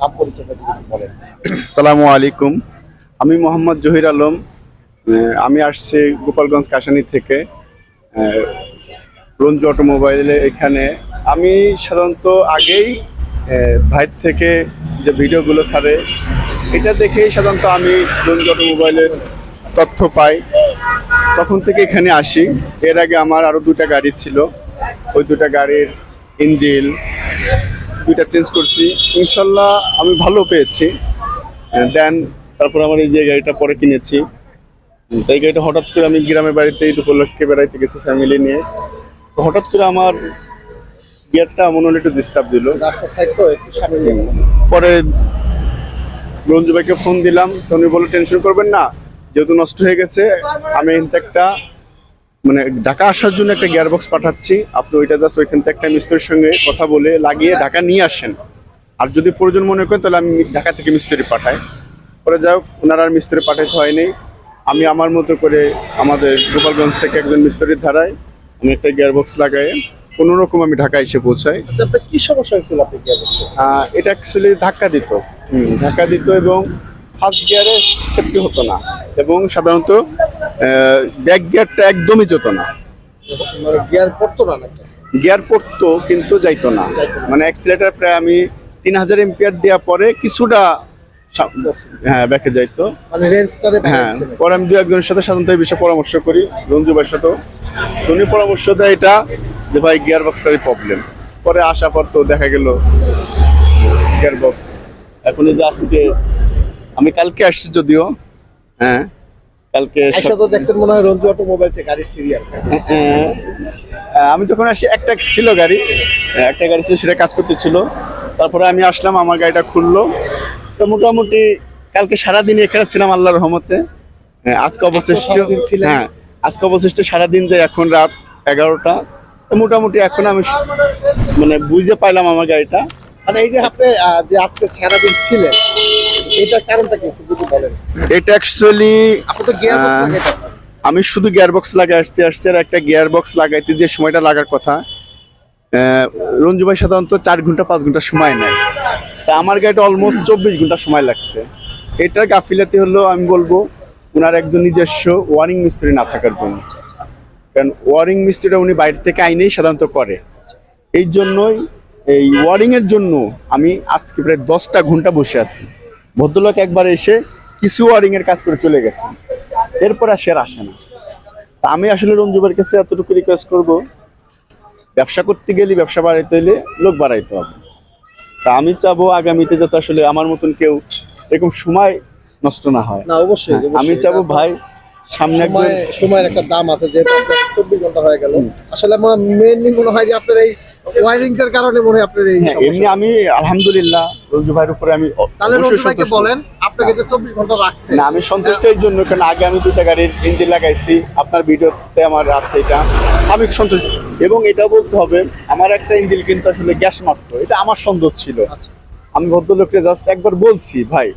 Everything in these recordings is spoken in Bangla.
নাম পরিচয়টা আলাইকুম। আমি মোহাম্মদ জহির আলম। আমি আসছি গোপালগঞ্জ কাশানি থেকে। রঞ্জু অটোমোবাইলে এখানে। আমি সাধারণত আগেই ভাইয়ের থেকে যে ভিডিওগুলো ছাড়ে, এটা দেখেই সাধারণত আমি রঞ্জু অটোমোবাইলের তথ্য পাই। তখন থেকে এখানে আসি। এর আগে আমার আরও দুটা গাড়ি ছিল। ওই দুটা গাড়ির ইঞ্জিল দুইটা চেঞ্জ করছি। ইনশাল্লাহ আমি ভালো পেয়েছি। দেন তারপর আমার এই যে গাড়িটা পরে কিনেছি। এই গাড়িটা হঠাৎ করে আমি গ্রামের বাড়িতে ঈদ উপলক্ষে বেড়াইতে গেছি ফ্যামিলি নিয়ে। তো হঠাৎ করে আমার গিয়ারটা মনে হলো একটু ডিস্টার্ব দিল। রাস্তার সাইড তো একটু সামনে পরে রঞ্জু ভাইকে ফোন দিলাম। তো উনি বলল টেনশন করবেন না যেহেতু নষ্ট হয়ে গেছে আমি একটা মানে ঢাকা আসার জন্য একটা গিয়ার বক্স পাঠাচ্ছি। আপনি ওইটা জাস্ট ওইখান থেকে একটা মিস্ত্রির সঙ্গে কথা বলে লাগিয়ে ঢাকা নিয়ে আসেন। আর যদি প্রয়োজন মনে করেন তাহলে আমি ঢাকা থেকে মিস্ত্রি পাঠাই। পরে যাই হোক ওনার আর মিস্ত্রি পাঠাইতে হয়নি। আমি আমার মতো করে আমাদের গোপালগঞ্জ থেকে একজন মিস্ত্রির ধারায় আমি একটা গিয়ার বক্স লাগাই কোনো রকম আমি ঢাকা এসে পৌঁছাই। আচ্ছা কি সমস্যা হয়েছিল আপনি গিয়ে বলছেন আহ, এটা অ্যাকচুয়ালি ধাক্কা দিত। হুম, ধাক্কা দিত এবং ফার্স্ট গিয়ারে সেফটি হতো না। এবং সাধারণত ব্যাক গিয়ারটা একদমই যেত না। গিয়ার পড়তো না গিয়ার পড়তো কিন্তু যাইতো না। মানে অ্যাক্সিলেটার প্রায় আমি তিন হাজার এম্পিয়ার দেওয়ার পরে কিছুটা হ্যাঁ ব্যাকে যাইতো। মানে রেঞ্জটারে হ্যাঁ পরে আমি দু একজনের সাথে সাধারণত এই বিষয়ে পরামর্শ করি রঞ্জু ভাইয়ের সাথেও। উনি পরামর্শ দেয় এটা যে ভাই গিয়ার বক্সটারই প্রবলেম পরে আসা পর তো দেখা গেল গিয়ার বক্স এখন যে আজকে আমি কালকে আসছি যদিও হ্যাঁ কালকে তো দেখছেন মনে হয় রঞ্জু অটোমোবাইলসে গাড়ি সিরিয়াল হ্যাঁ, আমি যখন আসি একটা ছিল গাড়ি একটা গাড়ি ছিল সেটা কাজ করতে ছিল। তারপরে আমি আসলাম আমার গাড়িটা খুললো। তো মোটামুটি কালকে সারাদিন এখানে ছিলাম আল্লাহর রহমতে। হ্যাঁ, আজকে অবশিষ্ট হ্যাঁ আজকে অবশিষ্ট সারাদিন যে এখন রাত এগারোটা। তো মোটামুটি এখন আমি মানে বুঝতে পাইলাম আমার গাড়িটা। মানে এই যে আপনি যে আজকে সারাদিন ছিলেন এটার কারণটা কি? যদি বলেন। এটা অ্যাকচুয়ালি আপনি তো আমি শুধু গিয়ার বক্স লাগাই আসতে আসছি আর একটা গিয়ার বক্স লাগাইতে যে সময়টা লাগার কথা রঞ্জু ভাই সাধারণত চার ঘণ্টা পাঁচ ঘণ্টা সময় নেয়। তা আমার গাড়িটা অলমোস্ট চব্বিশ ঘণ্টা সময় লাগছে। এটার গাফিলাতি হলো আমি বলব ওনার একজন নিজস্ব ওয়ারিং মিস্ত্রি না থাকার জন্য। কারণ ওয়ারিং মিস্ত্রিটা উনি বাইরে থেকে আইনেই সাধারণত করে। এই জন্যই এই ওয়ারিংয়ের জন্য আমি আজকে প্রায় দশটা ঘণ্টা বসে আছি। ভদ্রলোক একবার এসে কিছু ওয়ারিং এর কাজ করে চলে গেছে। এরপর আর সে আসে না। তা আমি আসলে রঞ্জুবের কাছে এতটুকু রিকোয়েস্ট করব ব্যবসা করতে গেলে ব্যবসা বাড়াইতে হলে লোক বাড়াইতে হবে। তা আমি চাবো আগামীতে যাতে আসলে আমার মতন কেউ এরকম সময় নষ্ট না হয়। না অবশ্যই হ্যাঁ, আমি। চাবো ভাই সামনে সময়ের একটা দাম আছে যেহেতু চব্বিশ ঘণ্টা হয়ে গেল। আসলে আমার মেনলি মনে হয় যে আপনার এই ওয়ারিংটার কারণে মনে হয় আপনার এই হ্যাঁ, এমনি আমি আলহামদুলিল্লাহ রঞ্জু ভাইয়ের উপরে আমি। বলেন আপনাকে যে চব্বিশ ঘণ্টা রাখছে। না আমি সন্তুষ্ট এই জন্য কারণ আগে আমি দুটা গাড়ির ইঞ্জিন লাগাইছি আপনার ভিডিওতে আমার আছে এটা। আমি সন্তুষ্ট। এবং এটা বলতে হবে আমার একটা ইঞ্জিন কিন্তু আসলে গ্যাস মারতো এটা আমার সন্দেহ ছিল। আচ্ছা। আমি ভদ্রলোককে জাস্ট একবার বলছি ভাই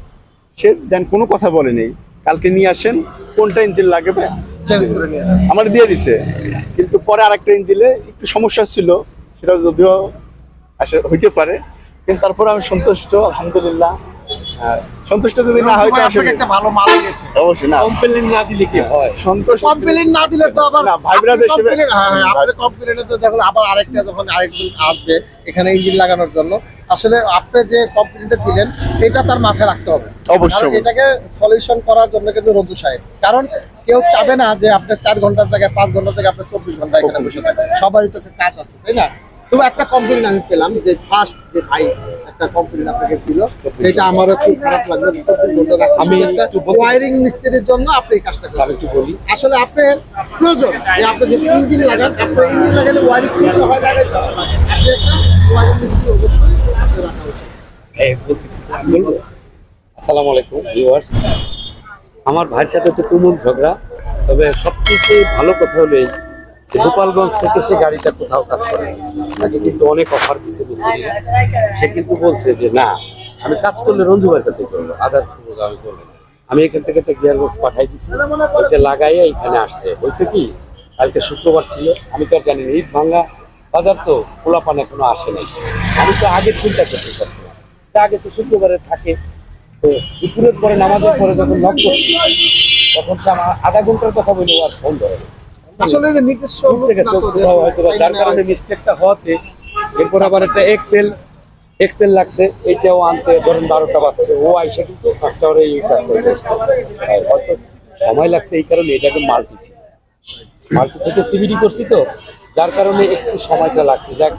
সে দেন কোনো কথা বলেনি কালকে নিয়ে আসেন কোনটা ইঞ্জিন লাগবে? আমার দিয়ে দিছে। কিন্তু পরে আরেকটা ইঞ্জিনে একটু সমস্যা ছিল সেটা যদিও আসে হইতে পারে কিন্তু তারপরে আমি সন্তুষ্ট আলহামদুলিল্লাহ। সন্তুষ্ট যদি না হয় রঞ্জু তো ভাই আসলে একটা ভালো মাল দিয়েছে। অবশ্যই না। কমপ্লেন না দিলে কি হয়? সন্তুষ্ট কমপ্লেন না দিলে তো আবার না, ভাই ব্রাদার হিসেবে- কমপ্লেন হ্যাঁ আপনি কমপ্লেনে তো যখন আবার আরেকটা যখন আরেকজন আসবে এখানে ইঞ্জিন লাগানোর জন্য। আসলে আপনি যে কমপ্লেনটা দিলেন এটা তার মাথায় রাখতে হবে। অবশ্যই। কারণ এটাকে সলিউশন করার জন্য কিন্তু রঞ্জু সাহেব। কারণ কেউ চাবে না যে আপনি চার ঘণ্টার জায়গায় পাঁচ ঘণ্টার জায়গায় আপনি চব্বিশ ঘণ্টা এখানে বসে থাকেন সবারই তো একটা কাজ আছে তাই না? তবে একটা কমপ্লেন আমি পেলাম যে ফার্স্ট যে ভাই একটা কমপ্লেন আপনাকে দিল এটা আমারও খুব খারাপ লাগল আমি ওয়ারিং মিস্ত্রির জন্য আপনি এই কাজটা আমি একটু বলি। আসলে আপনার প্রয়োজন যে আপনি যদি ইঞ্জিন লাগান আপনার ইঞ্জিন লাগালে ওয়ারিং করতে হয় লাগাইতে হয় আপনি একটা ওয়ারিং মিস্ত্রি অবশ্যই রাখা উচিত। আসসালামু আলাইকুম ভিউয়ার্স আমার ভাইয়ের সাথে তো তুমুল ঝগড়া তবে সবচেয়ে ভালো কথা হলো এই গোপালগঞ্জ থেকে সে গাড়িটা কোথাও কাজ করে তাকে কিন্তু অনেক অফার দিচ্ছে মিস্ত্রি। সে কিন্তু বলছে যে, না, আমি কাজ করলে রঞ্জু ভাইয়ের কাছে করব, আদার আমি করব আমি এখান থেকে একটা গিয়ার বক্স পাঠাই দিচ্ছি ওইটা লাগাইয়া এখানে আসছে। হয়েছে কি, কালকে শুক্রবার ছিল, আমি তো আর জানি না, ঈদ ভাঙ্গা বাজার তো পোলাপান এখনও আসে নাই। আমি তো আগের চিন্তা করতে পারছিলাম তা আগে তো শুক্রবারে থাকে। তো দুপুরের পরে নামাজের পরে যখন লক করছি, তখন সে আমার আধা ঘণ্টার কথা বলে আর ফোন ধরে। আসলে যে নিজস্ব হয়তো যার কারণে মিস্টেকটা হওয়াতে এরপর আবার একটা এক্সেল এক্সেল লাগছে এইটাও আনতে ধরেন বারোটা বাজছে। ও আইসা কিন্তু ফার্স্ট আওয়ারে এই কাজটা হয়তো সময় লাগছে এই কারণে এটাকে মাল্টি ছিল মাল্টি থেকে সিবিডি করছি তো যার কারণে একটু সময়টা লাগছে। যাক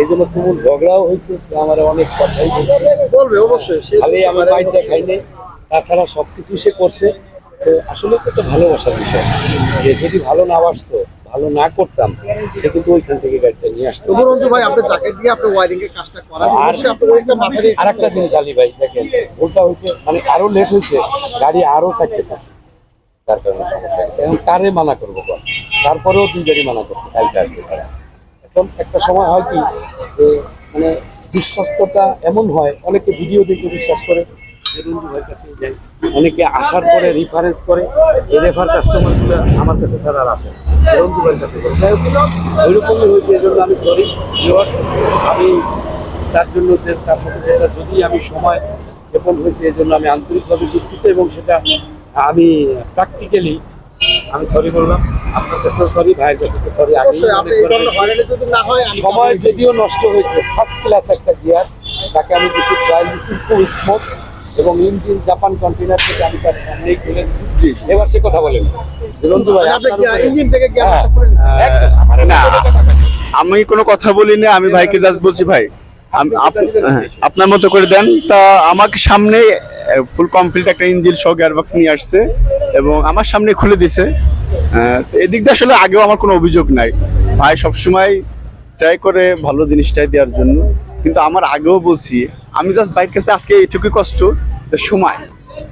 এই জন্য তুমুল ঝগড়াও হয়েছে সে আমার অনেক কথাই বলছে। বলবে অবশ্যই খালি আমার বাইকটা খাইনি তাছাড়া সবকিছু সে করছে। তো আসলে তো একটা ভালোবাসার বিষয়। যে যদি ভালো না বাসতো ভালো না করতাম সে কিন্তু ওইখান থেকে গাড়িটা নিয়ে আসতো। তবু রঞ্জু ভাই আপনি যাকে দিয়ে আপনি ওয়ারিং এর কাজটা করান আর- একটা জিনিস আলী ভাই দেখেন ভুলটা হয়েছে মানে আরও লেট হয়েছে গাড়ি আরও চারটে পাচ্ছে তার কারণে সমস্যা হয়েছে এখন কারে মানা করব বল? তারপরেও দুই গাড়ি মানা করছে কালকে আসবে তারা। এখন একটা সময় হয় কি যে মানে বিশ্বস্ততা এমন হয় অনেকে ভিডিও দেখে বিশ্বাস করে রঞ্জু ভাইয়ের কাছে যায় অনেকে আসার পরে রিফারেন্স করে এই রেফার কাস্টমারগুলো আমার কাছে ছাড়া আর আসে। রঞ্জু ভাইয়ের কাছে করে যাই হোক, ওইরকমই হয়েছে এই জন্য আমি সরি আমি তার জন্য যে তার সাথে যেটা যদি আমি সময় ক্ষেপণ হয়েছে এই জন্য আমি আন্তরিকভাবে দুঃখিত এবং সেটা আমি প্র্যাকটিক্যালি আমি সরি বললাম আপনার কাছেও সরি ভাইয়ের কাছে তো সরি সময় যদিও নষ্ট হয়েছে ফার্স্ট ক্লাস একটা গিয়ার তাকে আমি দিচ্ছি ট্রায়াল দিচ্ছি খুব স্মুথ এবং ইঞ্জিন জাপান কন্টেনার থেকে আমি তার সামনেই খুলে দিচ্ছি এবার সে কথা বলেন রঞ্জু ভাই আপনি আপনার উপরে- ইঞ্জিন থেকে গিয়ে হ্যাঁ, না। আমি কোনো কথা বলি না আমি ভাইকে জাস্ট বলছি ভাই। আম- হ্যাঁ, আপনার মতো করে দেন। তা আমাকে সামনে ফুল কমপ্লিট একটা ইঞ্জিন সহ গিয়ারবক্স নিয়ে আসছে এবং আমার সামনে খুলে দিছে। এদিক দিয়ে আসলে আগেও আমার কোনো অভিযোগ নাই। ভাই সবসময় ট্রাই করে ভালো জিনিসটাই দেওয়ার জন্য। কিন্তু আমার আগেও বলছি আমি জাস্ট বাইক কাছে আজকে এইটুকুই কষ্ট যে সময়।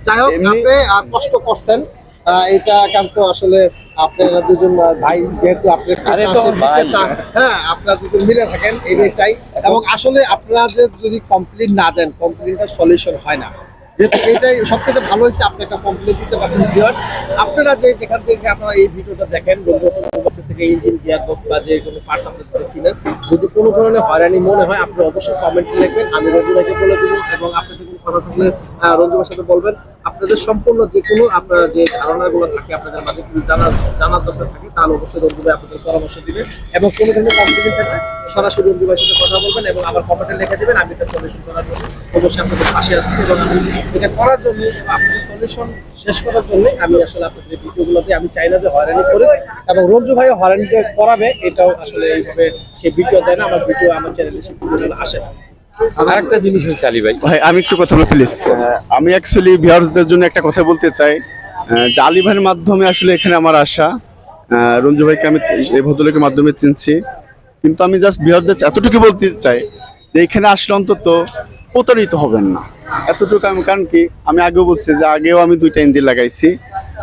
যাই হোক আপনি কষ্ট করছেন। আহ, এটা কিন্তু আসলে আপনারা দুজন ভাই যেহেতু আপনি আরে তো ভাই। হ্যাঁ আপনারা দুজন মিলে থাকেন এটাই চাই। এবং আসলে আপনারা যে যদি কমপ্লিট না দেন কমপ্লিটটা সলিউশন হয় না। যেহেতু এটাই সবচেয়ে ভালো হয়েছে, আপনি একটা কমপ্লেন দিতে পারছেন ভিউয়ার্স আপনারা যে যেখান থেকে আপনারা এই ভিডিওটা দেখেন থেকে ইঞ্জিন গিয়ার বা যে কোনো পার্টস আপনি কিনেন, যদি কোনো ধরনের হয়রানি মনে হয়, আপনি অবশ্যই কমেন্টে লিখবেন, আমি রঞ্জু ভাইকে বলে দিব এবং আপনাদের কথা থাকলে আহ, রঞ্জু ভাইয়ের সাথে বলবেন। আপনাদের সম্পূর্ণ যে কোনো আপনার যে ধারণাগুলো থাকে আপনাদের মাঝে যদি জানার জানার দরকার থাকে তাহলে অবশ্যই রঞ্জু ভাই আপনাদের পরামর্শ দিবেন এবং কোনো ধরনের কমপ্লেন থাকলে সরাসরি রঞ্জু ভাইয়ের সাথে কথা বলবেন এবং আমার কমেন্টে লিখে দেবেন আমি এটা সলিউশন করার জন্য অবশ্যই আপনাদের পাশে আছি এবং আমি এটা করার জন্য আপনাদের সলিউশন শেষ করার জন্য আমি আসলে আপনাদের ভিডিওগুলোতে আমি চাই না যে হয়রানি করে এবং রঞ্জু ভাই হয়রানি করাবে এটাও আসলে এইভাবে সে ভিডিও দেয় না আমার ভিডিও আমার চ্যানেলে সে আসে না। আর একটা জিনিস হয়েছে আলী ভাই। ভাই আমি একটু কথা বলি প্লিজ আমি অ্যাকচুয়ালি বিহারদের জন্য একটা কথা বলতে চাই। যে আলী ভাইয়ের মাধ্যমে আসলে এখানে আমার আসা রঞ্জু ভাইকে আমি এই ভদ্রলোকের মাধ্যমে চিনছি। কিন্তু আমি জাস্ট বিহারদের এতটুকু বলতে চাই যে এখানে আসলে অন্তত প্রতারিত হবেন না। এতটুকু আমি কারণ কি? আমি আগেও বলছি যে আগেও আমি দুইটা ইঞ্জিন লাগাইছি।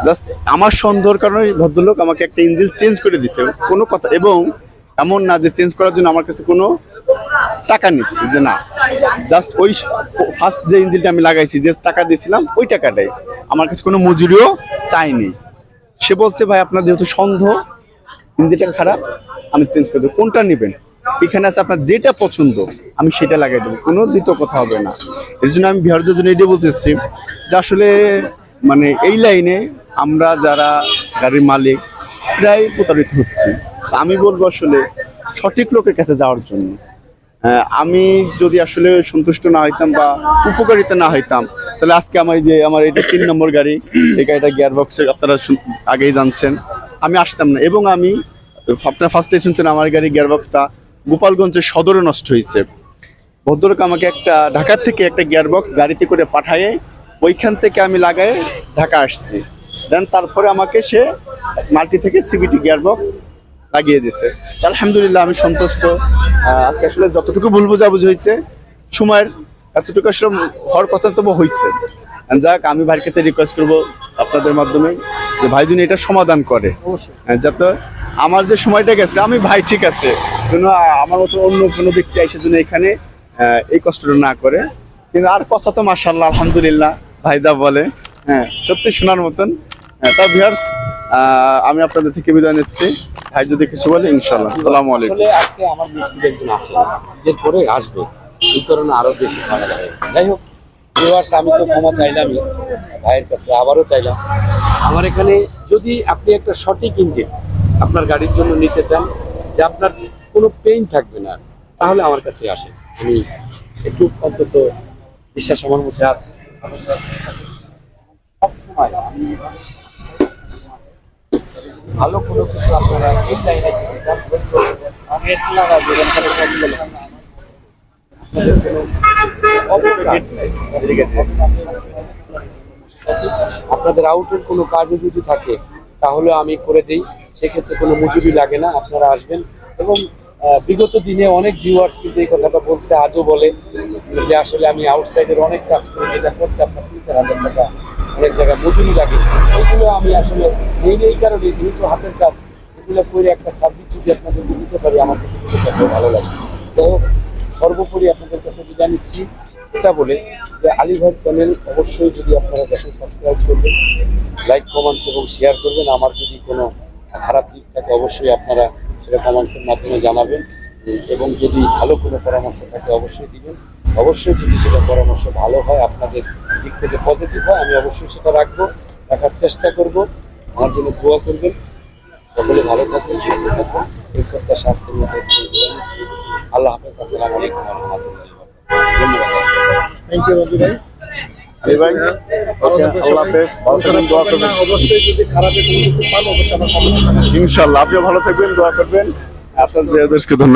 জাস্ট আমার সন্দেহর কারণে ভদ্রলোক আমাকে একটা ইঞ্জিন চেঞ্জ করে দিছে। কোনো কথা এবং এমন না যে চেঞ্জ করার জন্য আমার কাছে কোনো টাকা নিচ্ছি যে না জাস্ট ওই ফার্স্ট যে ইঞ্জিনটা আমি লাগাইছি, যে টাকা দিয়েছিলাম, ওই টাকাটাই। আমার কাছে কোনো মজুরিও চাইনি। সে বলছে, ভাই, আপনার যেহেতু সন্দেহ ইঞ্জিনটা খারাপ, আমি চেঞ্জ করে দেবো। কোনটা নেবেন? এখানে আছে আপনার যেটা পছন্দ, আমি সেটা লাগাই দেবো। কোনো দ্বিতীয় কথা হবে না। এর জন্য আমি বিহারদের জন্য এটাই বলতে এসেছি যে আসলে মানে এই লাইনে আমরা যারা গাড়ির মালিক, প্রায় প্রতারিত হচ্ছি। আমি বলব আসলে সঠিক লোকের কাছে যাওয়ার জন্য। আমি যদি আসলে সন্তুষ্ট না হইতাম বা উপকারিতা না হইতাম, তাহলে আজকে আমার যে, আমার এটা তিন নম্বর গাড়ি, এই গাড়িটা গিয়ার বক্সের আপনারা আগেই জানছেন। আমি আসতাম না, এবং আমি আপনার ফার্স্টে শুনছেন, আমার গাড়ি গিয়ার বক্সটা গোপালগঞ্জের সদরে নষ্ট হয়েছে। ভদ্রলোক আমাকে একটা ঢাকার থেকে একটা গিয়ার বক্স গাড়িতে করে পাঠায়ে, ওইখান থেকে আমি লাগায় ঢাকা আসছি। দেন তারপরে আমাকে সে মাল্টি থেকে সিবিটি গিয়ার বক্স লাগিয়ে দিয়েছে। আলহামদুলিল্লাহ, আমি সন্তুষ্ট। আজকে আসলে যতটুকু ভুল বোঝাবুঝি হয়েছে সময়ের এতটুকু আসলে হওয়ার কথা তবু হয়েছে। যাক আমি ভাইয়ের কাছে রিকোয়েস্ট করব আপনাদের মাধ্যমে যে ভাই যদি এটা সমাধান করে। যাতে আমার যে সময়টা গেছে আমি ভাই ঠিক আছে। যেন আমার মতো অন্য কোনো ব্যক্তি এসে যেন এখানে এই কষ্টটা না করে। কিন্তু আর কথা তো মার্শাল্লাহ আলহামদুলিল্লাহ ভাই যা বলে। হ্যাঁ সত্যি শোনার মতন। হ্যাঁ, তা ভিউয়ার্স আমি আপনাদের থেকে বিদায় নিচ্ছি। ভাই যদি কিছু বলে ইনশাল্লাহ আসসালামু আলাইকুম। আসলে আজকে আমার মিস্ত্রি একজন আসে এরপরে আসবে এই কারণে আরও বেশি ঝামেলা হয়েছে যাই হোক ভিউয়ার্স আমি তো ক্ষমা চাইলামই ভাইয়ের কাছে আবারও চাইলাম। আমার এখানে যদি আপনি একটা সঠিক ইঞ্জিন আপনার গাড়ির জন্য নিতে চান যে আপনার কোনো পেইন থাকবে না তাহলে আমার কাছে আসে আমি একটু অন্তত বিশ্বাস আমার মধ্যে আছে। আমি ভালো কোনো কিছু আপনারা এই লাইনে। আপনাদের আউটের কোনো কাজও যদি থাকে, তাহলে আমি করে দিই সেক্ষেত্রে কোনো মজুরি লাগে না, আপনারা আসবেন এবং বিগত দিনে অনেক ভিউয়ার্স কিন্তু এই কথাটা বলছে, আজও বলে যে আসলে আমি আউটসাইডের অনেক কাজ করি, যেটা করতে আপনার তিন চার হাজার টাকা অনেক জায়গায় মজুরি লাগে। এগুলো আমি আসলে এই এই কারণে যেহেতু হাতের কাজ, এগুলো করে একটা সাবজেক্ট যদি আপনাদের দিতে পারি, আমার কাছে কিছু কাছে ভালো লাগে। হোক, সর্বোপরি আপনাদের কাছে বিদায় নিচ্ছি। এটা বলে যে আলী চ্যানেল অবশ্যই যদি আপনারা দেখেন সাবস্ক্রাইব করবেন লাইক কমেন্টস এবং শেয়ার করবেন। আমার যদি কোনো খারাপ দিক থাকে, অবশ্যই আপনারা সেটা কমেন্টসের মাধ্যমে জানাবেন। এবং যদি ভালো কোনো পরামর্শ থাকে অবশ্যই দিবেন। অবশ্যই যদি সেটা পরামর্শ ভালো হয় আপনাদের দিক থেকে পজিটিভ হয় আমি অবশ্যই সেটা রাখব রাখার চেষ্টা করব। আমার জন্য দোয়া করবেন। সকলে ভালো থাকবেন সুস্থ থাকবেন। এই প্রত্যাশা নিচ্ছি। আল্লাহ হাফেজ। আসসালামু আলাইকুম ধন্যবাদ। থ্যাংক ইউ রবি ভাই। ভাই ভালো ওকে, থাকবেন আল্লাহ হাফেজ। ভালো দোয়া করবেন। অবশ্যই যদি খারাপে কোনো কিছু পান অবশ্যই আমার কমেন্ট ইনশাল্লাহ আপনিও ভালো থাকবেন দোয়া করবেন। আপনার দর্শককে ধন্যবাদ।